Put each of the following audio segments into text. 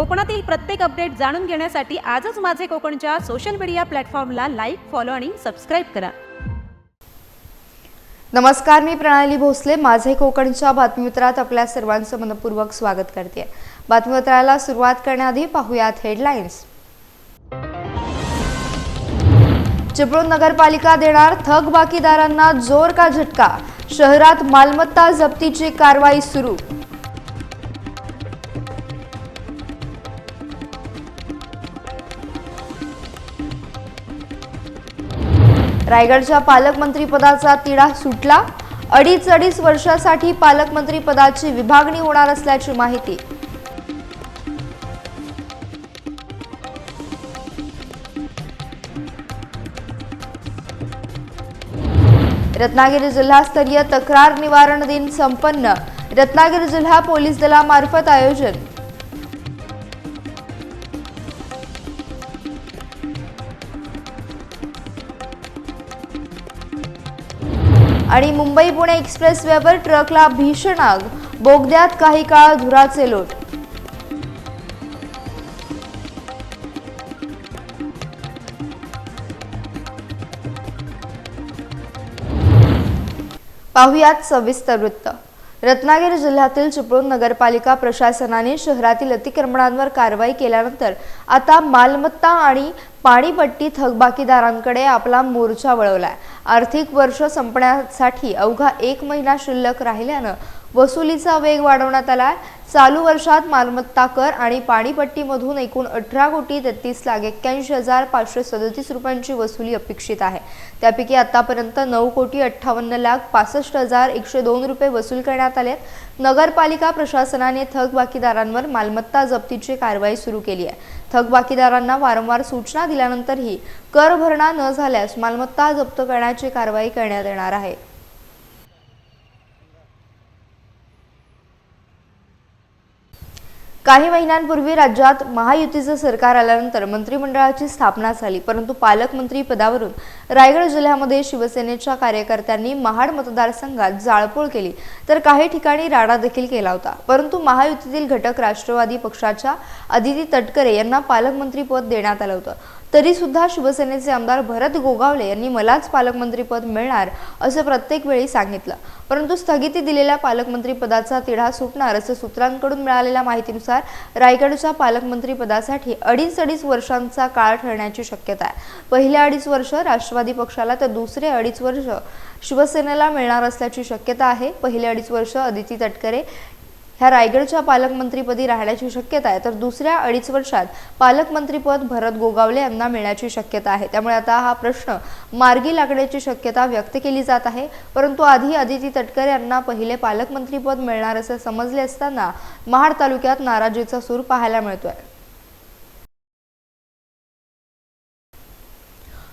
कोकणातील प्रत्येक अपडेट जाणून घेण्यासाठी आजच माझे कोकणच्या सोशल मीडिया प्लॅटफॉर्मला लाईक फॉलो आणि सबस्क्राईब करा. नमस्कार मी प्रणाली भोसले. माझे कोकणच्या बातमीपत्रात आपल्या सर्वांचं मनपूर्वक स्वागत करते. बातमीपत्राला सुरुवात करण्याआधी पाहुयात हेडलाईन्स चिपळूण नगरपालिका देणार थकबाकीदारांना जोर का झटका? शहरात मालमत्ता जप्तीची कारवाई सुरू. रायगडच्या पालकमंत्रीपदाचा तिढा सुटला. अडीच अडीच वर्षासाठी पालकमंत्रीपदाची विभागणी होणार असल्याची माहिती. रत्नागिरी जिल्हास्तरीय तक्रार निवारण दिन संपन्न. रत्नागिरी जिल्हा पोलीस दलामार्फत आयोजन. आणि मुंबई पुणे एक्सप्रेस वेवर ट्रकला भीषण आग. बोगद्यात काही काळ धुराचे लोट. पाहुयात सविस्तर वृत्त. रत्नागिरी जिल्ह्यातील चिपळूण नगरपालिका प्रशासनाने शहरातील अतिक्रमणांवर कारवाई केल्यानंतर आता मालमत्ता आणि पाणीपट्टी थकबाकीदारांकडे आपला मोर्चा वळवलाय. आर्थिक वर्ष संपण्यासाठी अवघा एक महिना शिल्लक राहिल्यानं वसुलीचा वेग वाढवण्यात आलाय. चालू वर्षात मालमत्ता कर आणि पाणीपट्टीमधून एकूण अठरा कोटी तेहतीस लाख एक्क्याऐंशी हजार पाचशे सदतीस रुपयांची वसुली अपेक्षित आहे. त्यापैकी आतापर्यंत नऊ कोटी अठ्ठावन्न लाख पासष्ट हजार एकशे दोन रुपये वसूल करण्यात आले नगरपालिका प्रशासनाने थकबाकीदारांवर मालमत्ता जप्तीची कारवाई सुरू केली आहे. थकबाकीदारांना वारंवार सूचना दिल्यानंतरही कर भरणा न झाल्यास मालमत्ता जप्त करण्याची कारवाई करण्यात येणार आहे. काही महिन्यांपूर्वी राज्यात महायुतीचं सरकार आल्यानंतर मंत्रिमंडळाची स्थापना झाली परंतु पालकमंत्री पदावरून रायगड जिल्ह्यामध्ये शिवसेनेच्या कार्यकर्त्यांनी महाड मतदारसंघात जाळपोळ केली तर काही ठिकाणी राडा देखील केला होता. परंतु महायुतीतील घटक राष्ट्रवादी पक्षाच्या अदिती तटकरे यांना पालकमंत्रीपद देण्यात आलं होतं. तरी सुद्धा शिवसेनेचे आमदार भरत गोगावले यांनी मलाच पालकमंत्रीपद मिळणार असं प्रत्येक वेळी सांगितलं. परंतु स्थगिती दिलेल्या पालकमंत्रीपदाचा तिढा सुटणार असं सूत्रांकडून मिळालेल्या माहितीनुसार रायगडच्या पालकमंत्रीपदासाठी अडीच अडीच वर्षांचा काळ ठरण्याची शक्यता आहे. पहिले अडीच वर्ष राष्ट्रवादी पक्षाला तर दुसरे अडीच वर्ष शिवसेनेला मिळणार असल्याची शक्यता आहे. पहिले अडीच वर्ष अदिती तटकरे ह्या रायगडच्या पालकमंत्रीपदी राहण्याची शक्यता आहे. तर दुसऱ्या अडीच वर्षात पालकमंत्रीपद भरत गोगावले यांना मिळण्याची शक्यता आहे. त्यामुळे आता हा प्रश्न मार्गी लागण्याची शक्यता व्यक्त केली जात आहे. परंतु आधी आदिती तटकरे यांना पहिले पालकमंत्रीपद मिळणार असे समजले असताना महाड तालुक्यात नाराजीचा सूर पाहायला मिळतोय.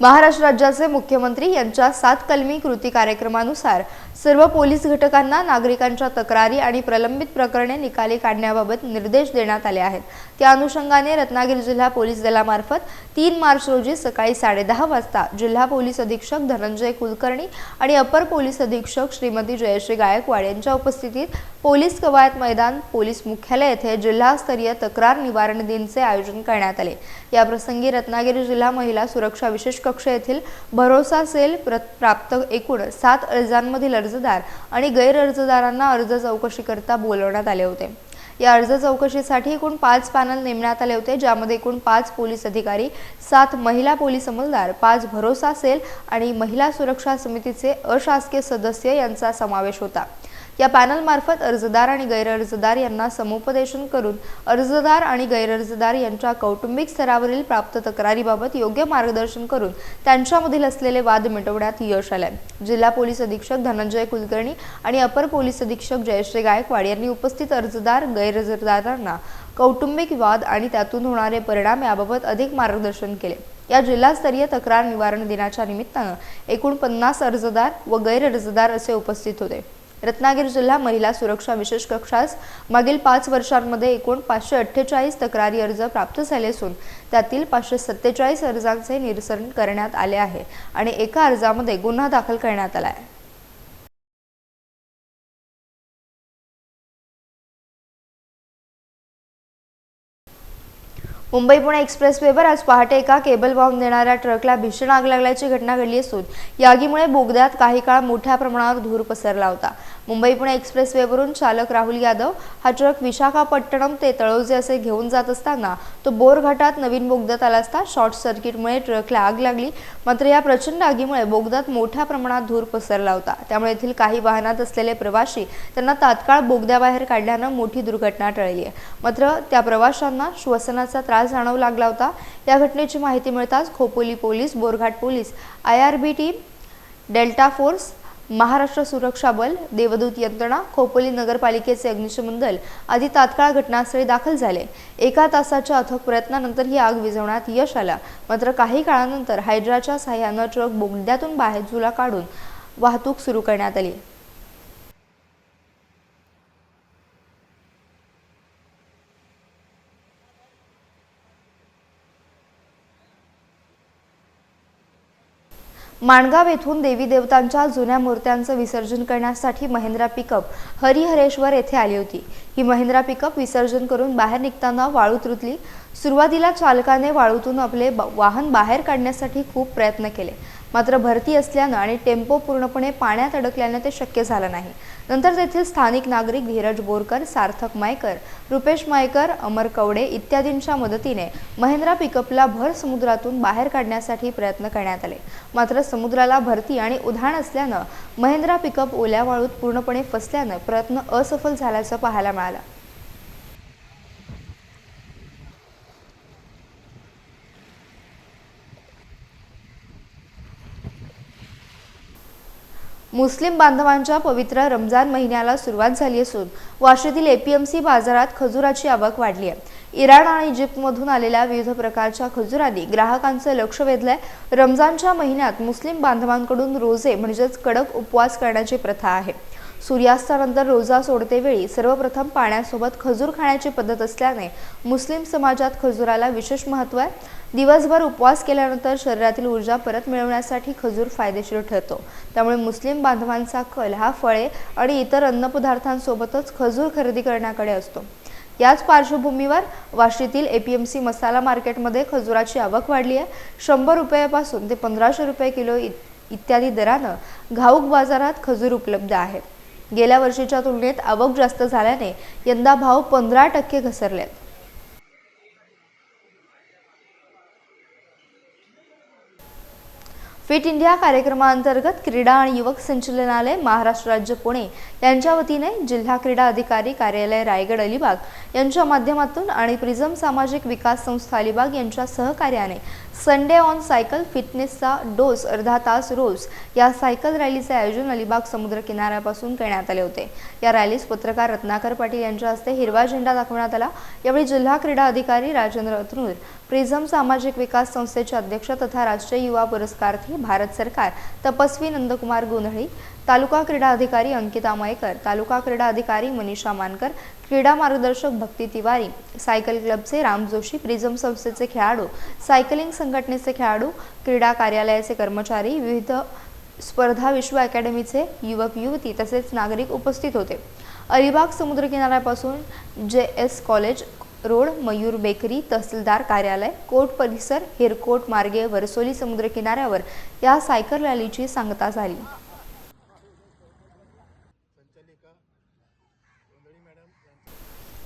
महाराष्ट्र राज्याचे मुख्यमंत्री यांच्या सात कलमी कृती कार्यक्रमानुसार सर्व पोलीस घटकांना नागरिकांच्या तक्रारी आणि प्रलंबित प्रकरणे निकाली काढण्याबाबत निर्देश देण्यात आले आहेत. त्या अनुषंगाने रत्नागिरी जिल्हा पोलीस दलामार्फत तीन मार्च रोजी सकाळी साडेदहा वाजता जिल्हा पोलीस अधीक्षक धनंजय कुलकर्णी आणि अपर पोलीस अधीक्षक श्रीमती जयश्री गायकवाड यांच्या उपस्थितीत पोलीस कवायत मैदान पोलीस मुख्यालय येथे जिल्हास्तरीय तक्रार निवारण दिनचे आयोजन करण्यात आले. याप्रसंगी रत्नागिरी जिल्हा महिला सुरक्षा विशेष कक्ष येथील भरोसा सेल प्राप्त एकूण सात अर्जांमधील अर्जदार आणि गैरअर्जदारांना अर्ज चौकशीकरता बोलवण्यात आले होते. या अर्ज चौकशीसाठी एकूण पाच पॅनल नेमण्यात आले होते ज्यामध्ये एकूण पाच पोलीस अधिकारी सात महिला पोलीस अंमलदार पाच भरोसा सेल आणि महिला सुरक्षा समितीचे अशासकीय सदस्य यांचा समावेश होता. या पॅनलमार्फत अर्जदार आणि गैरअर्जदार यांना समुपदेशन करून अर्जदार आणि गैरअर्जदार यांच्या कौटुंबिक स्तरावरील प्राप्त तक्रारीबाबत योग्य मार्गदर्शन करून त्यांच्यामधील असलेले वाद मिटवण्यात यश आले जिल्हा पोलीस अधीक्षक धनंजय कुलकर्णी आणि अपर पोलीस अधीक्षक जयश्री गायकवाड यांनी उपस्थित अर्जदार गैरअर्जदारांना कौटुंबिक वाद आणि त्यातून होणारे परिणाम याबाबत अधिक मार्गदर्शन केले. या जिल्हास्तरीय तक्रार निवारण दिनाच्या निमित्तानं एकूण पन्नास अर्जदार व गैरअर्जदार असे उपस्थित होते. रत्नागिरी जिल्हा महिला सुरक्षा विशेष कक्षास मागील पाच वर्षांमध्ये एकूण पाचशे अठ्ठेचाळीस तक्रारी अर्ज प्राप्त झाले असून त्यातील पाचशे सत्तेचाळीस अर्जांचे निरसन करण्यात आले आहे आणि एका अर्जामध्ये गुन्हा दाखल करण्यात आला आहे. मुंबई पुणे एक्सप्रेसवेवर आज पहाटे एका केबल वाहून देणाऱ्या ट्रकला भीषण आग लागल्याची घटना घडली असून या आगीमुळे बोगद्यात काही काळ मोठ्या प्रमाणावर धूर पसरला होता. मुंबई पुणे एक्सप्रेसवेवरून चालक राहुल यादव हा ट्रक विशाखापट्टणम ते तळोजे असे घेऊन जात असताना तो बोरघाटात नवीन बोगद्यात आला असता. शॉर्ट सर्किटमुळे ट्रकला आग लागली. मात्र या प्रचंड आगीमुळे बोगद्यात मोठ्या प्रमाणात धूर पसरला होता. त्यामुळे येथील काही वाहनात असलेले प्रवासी त्यांना तात्काळ बोगद्याबाहेर काढल्यानं मोठी दुर्घटना टळली आहे. मात्र त्या प्रवाशांना श्वसनाचा त्रास जाणवू लागला होता. या घटनेची माहिती मिळताच Khopoli police Borghat police I R B team delta force Maharashtra सुरक्षा बल देवदूत यंत्रणा खोपोली नगरपालिकेचे अग्निशमन दल आदी तात्काळ घटनास्थळी दाखल झाले. एका तासाच्या अथक प्रयत्नानंतर ही आग विझवण्यात यश आलं. मात्र काही काळानंतर हायड्राच्या सहाय्यानं ट्रक बोगद्यातून बाहेर झुला काढून वाहतूक सुरू करण्यात आली. माणगाव येथून देवी देवतांच्या जुन्या मूर्त्यांचं विसर्जन करण्यासाठी महिंद्रा पिकअप हरिहरेश्वर येथे आली होती. ही महिंद्रा पिकअप विसर्जन करून बाहेर निघताना वाळूत रुतली. सुरुवातीला चालकाने वाळूतून आपले वाहन बाहेर काढण्यासाठी खूप प्रयत्न केले. मात्र भरती असल्यानं आणि टेम्पो पूर्णपणे पाण्यात अडकल्यानं ते शक्य झालं नाही. नंतर तेथील स्थानिक नागरिक धीरज बोरकर सार्थक मायकर रुपेश मायकर अमर कवडे इत्यादींच्या मदतीने महिंद्रा पिकअपला भर समुद्रातून बाहेर काढण्यासाठी प्रयत्न करण्यात आले. मात्र समुद्राला भरती आणि उधाण असल्यानं महिंद्रा पिकअप ओल्या वाळूत पूर्णपणे फसल्यानं प्रयत्न असफल झाल्याचं पाहायला मिळालं. मुस्लिम बांधवांच्या पवित्र रमजान महिन्याला सुरुवात झाली असून वाशीतील एपीएमसी बाजारात खजुराची आवक वाढली आहे. इराण आणि इजिप्तमधून आलेल्या विविध प्रकारच्या खजुरांनी ग्राहकांचं लक्ष वेधलंय. रमजानच्या महिन्यात मुस्लिम बांधवांकडून रोजे म्हणजेच कडक उपवास करण्याची प्रथा आहे. सूर्यास्तानंतर रोजा सोडतेवेळी सर्वप्रथम पाण्यासोबत खजूर खाण्याची पद्धत असल्याने मुस्लिम समाजात खजुराला विशेष महत्त्व आहे. दिवसभर उपवास केल्यानंतर शरीरातील ऊर्जा परत मिळवण्यासाठी खजूर फायदेशीर ठरतो. त्यामुळे मुस्लिम बांधवांचा कल हा फळे आणि इतर अन्नपदार्थांसोबतच खजूर खरेदी करण्याकडे असतो. याच पार्श्वभूमीवर वाशीतील एपीएमसी मसाला मार्केटमध्ये खजुराची आवक वाढली आहे. शंभर रुपयापासून ते पंधराशे रुपये किलो इत्यादी दरानं घाऊक बाजारात खजूर उपलब्ध आहेत गेल्या वर्षीच्या तुलनेत आवक जास्त झाल्याने यंदा भाव पंधरा टक्के घसरलेत फिट इंडिया कार्यक्रमाअंतर्गत क्रीडा आणि युवक संचलनालय महाराष्ट्र राज्य पुणे यांच्या वतीने जिल्हा क्रीडा अधिकारी कार्यालय रायगड अलिबाग यांच्या माध्यमातून आणि प्रिझम सामाजिक विकास संस्था अलिबाग यांच्या सहकार्याने संडे ऑन सायकल फिटनेसचा डोस अर्धा तास रोज या सायकल रॅलीचे आयोजन अलिबाग समुद्र किनाऱ्यापासून करण्यात आले होते. या रॅलीस पत्रकार रत्नाकर पाटील यांच्या हस्ते हिरवा झेंडा दाखवण्यात आला. यावेळी जिल्हा क्रीडा अधिकारी राजेंद्र अतनूर प्रिझम सामाजिक विकास संस्थेचे अध्यक्ष तथा राष्ट्रीय युवा पुरस्कार्थी भारत सरकार तपस्वी नंदकुमार गोंधळी तालुका क्रीडा अधिकारी अंकिता मयकर तालुका क्रीडा अधिकारी मनीषा मानकर क्रीडा मार्गदर्शक भक्ती तिवारी सायकल क्लबचे राम जोशी प्रिझम संस्थेचे खेळाडू सायकलिंग संघटनेचे खेळाडू क्रीडा कार्यालयाचे कर्मचारी विविध स्पर्धा विश्व अकॅडमीचे युवक युवती तसेच नागरिक उपस्थित होते. Alibag समुद्रकिनाऱ्यापासून J S college road Mayur bakery tehsildar कार्यालय कोर्ट परिसर हिरकोट मार्गे वरसोली समुद्रकिनाऱ्यावर या सायकल रॅलीची सांगता झाली.